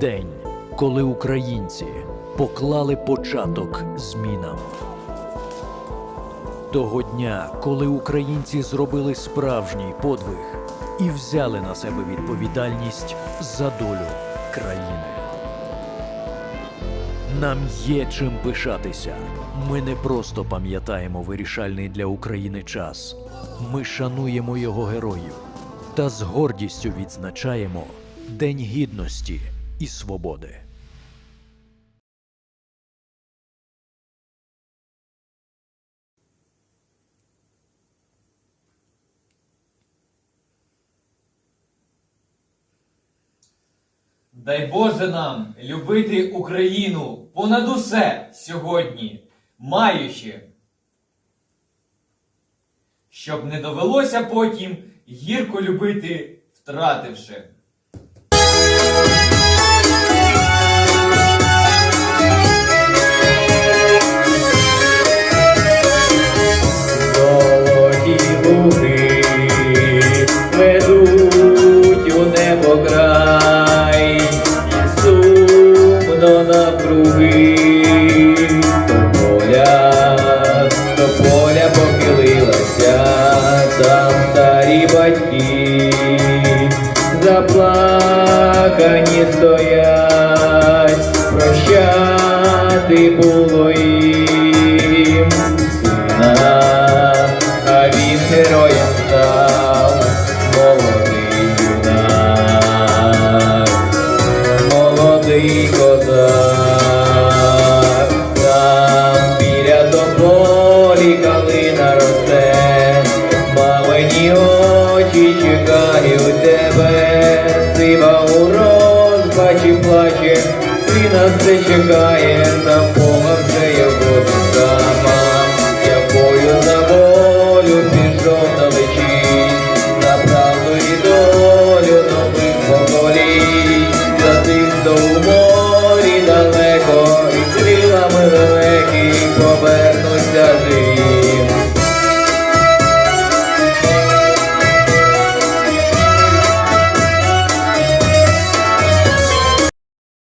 День, коли українці поклали початок змінам. Того дня, коли українці зробили справжній подвиг і взяли на себе відповідальність за долю країни. Нам є чим пишатися. Ми не просто пам'ятаємо вирішальний для України час. Ми шануємо його героїв та з гордістю відзначаємо День гідності і свободи. Дай Боже нам любити Україну понад усе сьогодні, маючи, щоб не довелося потім гірко любити, втративши. там старі батьки, заплакані стоять, прощати було їм сина, а він героєм Очі чекаю тебе, сива у розпачі плаче, сина все чекає,